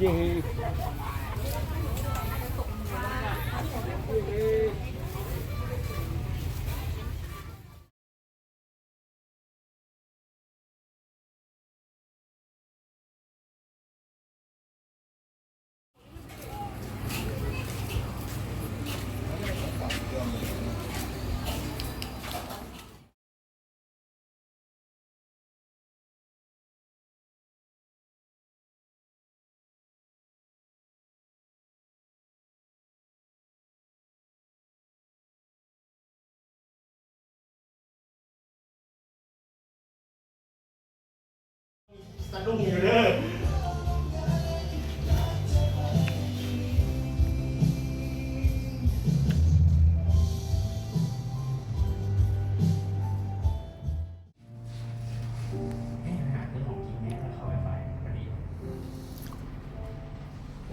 เย่ สะดุ้งอยู่เลย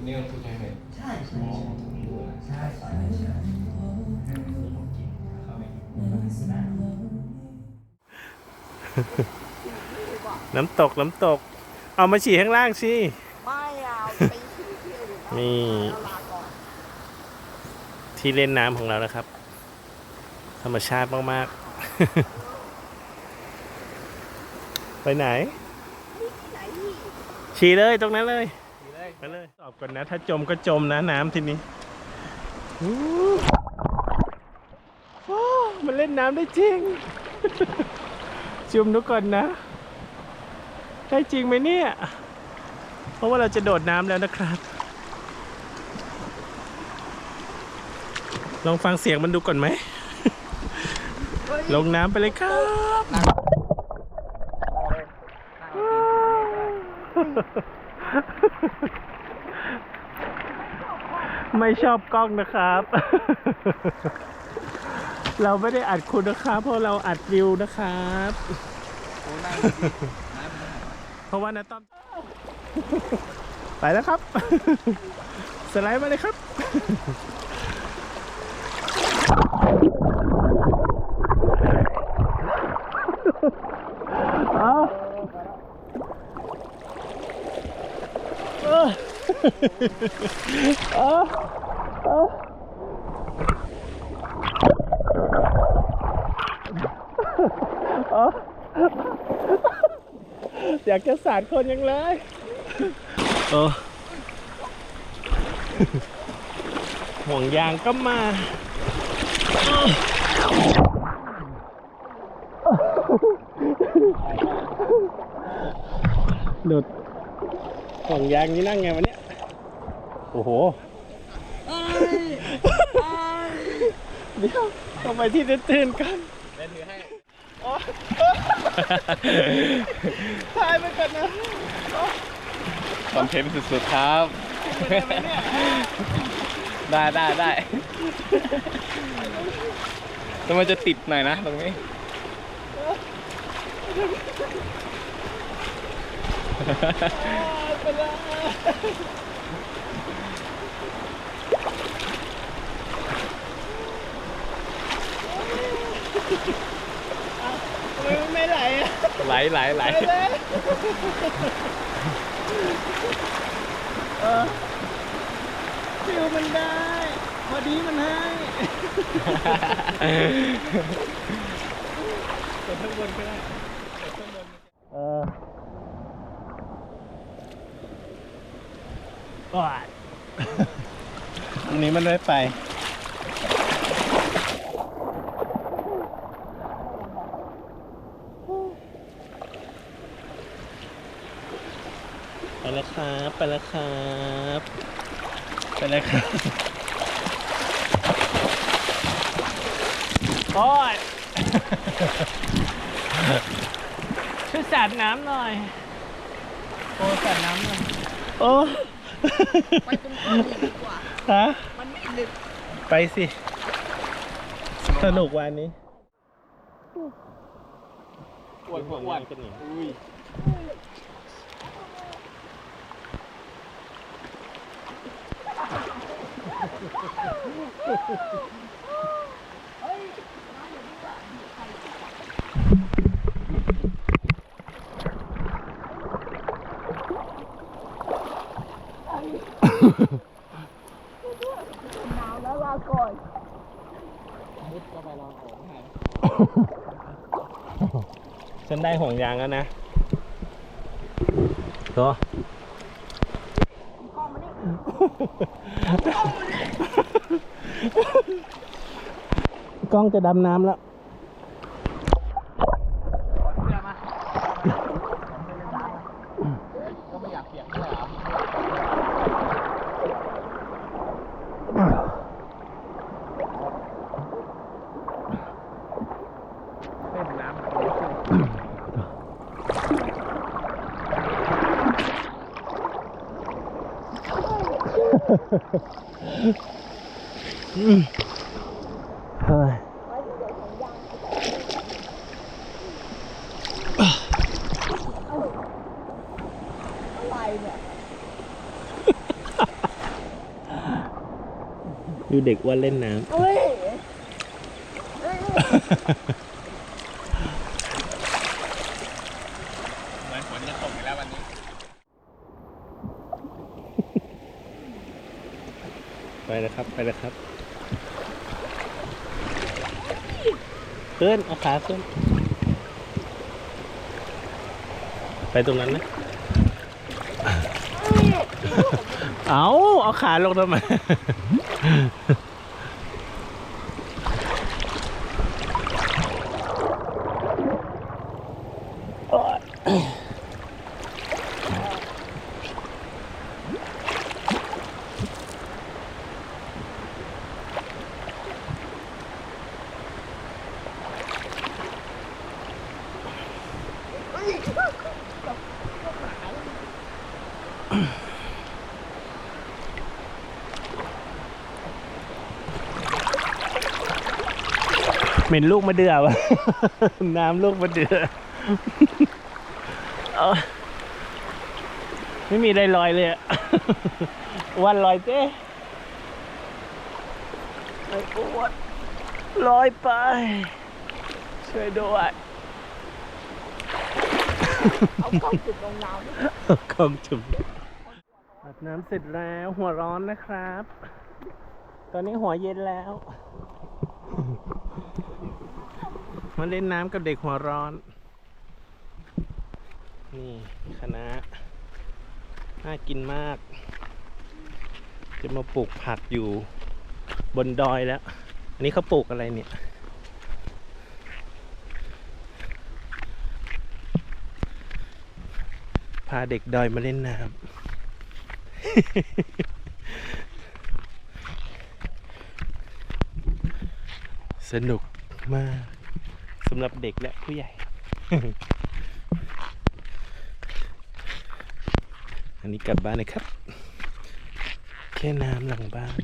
นี่ก็คือใช่ไหมใช่ใช่ใช่ใช่ใช่เข้าไปได้ น้ำตกน้ำตก เอามาฉี่ข้างล่างสิ ไม่เอาไปฉี่ที่อื่นนี่ เอาลาก่อนที่เล่นน้ำของเรานะครับ ธรรมชาติมากๆ ไปไหนที่ไหนที่ฉี่เลยตรงนั้นเลย ไปเลยตอบก่อนนะ ถ้าจมก็จมนะน้ำทีนี้อู้โอ้มันเล่นน้ำได้จริง จุมดูก่อนนะ ได้จริงไหมเนี่ย เพราะว่าเราจะโดดน้ำแล้วนะครับ ลองฟังเสียงมันดูก่อนไหม ลงน้ำไปเลยครับ ไม่ชอบกล้องนะครับ เราไม่ได้อัดคุณนะครับ เพราะเราอัดวิวนะครับ ราะว่านะต้อมไปแล้วครับ สไลด์มาเลยครับเอาเออเออเออเออ อยากจะสาดคนยังเลยเออห่วงยางก็มาหลุดห่วงยางนี่นั่งไงวะเนี่ยโอ้โหเดี๋ยวทำไมที่ตื่นๆกันเล่นถือให้ ถ่ายไปก่อนนะคอนเทนต์สุดๆครับ ได้ได้ได้แต่มันจะติดหน่อยนะตรงนี้ทำไมมันไม่ไหลอะ ไหลไหลไหลไปเลยเออฟิวมันได้ พอดีมันให้กดข้างบนก็ได้กดข้างบนเออก่อนอันนี้มันไม่ไป ไปแล้วครับไปแล้วครับไปแล้วครับโอ้ยช่วยสาดน้ำหน่อยโอ้สาดน้ำหน่อยโอ้ไปตรงนี้ดีกว่า ฮะมันไม่ลึกไปสิ สนุกวันนี้อ้วนอ้วนกัน หนาวแล้วลาก่อนฉันได้ห่วงยางแล้วนะตัว กล้องจะดำน้ำแล้ว ก็ไม่อยากเปียกด้วยเหรอ เล่นน้ำ เฮ้ยอะไรเนี่ยดูเด็กว่าเล่นน้ำ เฮ้ย เหมือนฝนจะตกอีกแล้ววันนี้ ไปแล้วครับ ไปแล้วครับขึ้นเอาขาขึ้น ไปตรงนั้นนะเอาเอาขาลงทำไม ม็นลูกมะเดื่อวะน้ำลูกมะเดื่อเอไม่มีอะไรลอยเลยอะวันลอยเจ้ไอ้ปวดลอยไป ช่วยด้วยเอากล้องจุดลงน้ำดิกองจุ่มอาบน้ำเสร็จแล้วหัวร้อนนะครับ ตอนนี้หัวเย็นแล้ว มาเล่นน้ำกับเด็กหัวร้อน นี่คณะน่ากินมาก จะมาปลูกผักอยู่บนดอยแล้ว อันนี้เขาปลูกอะไรเนี่ย พาเด็กดอยมาเล่นน้ำสนุกมากำหรับเด็กและผู้ใหญ่ อันนี้กลับบ้านเลยครับ แค่น้ำหลังบ้าน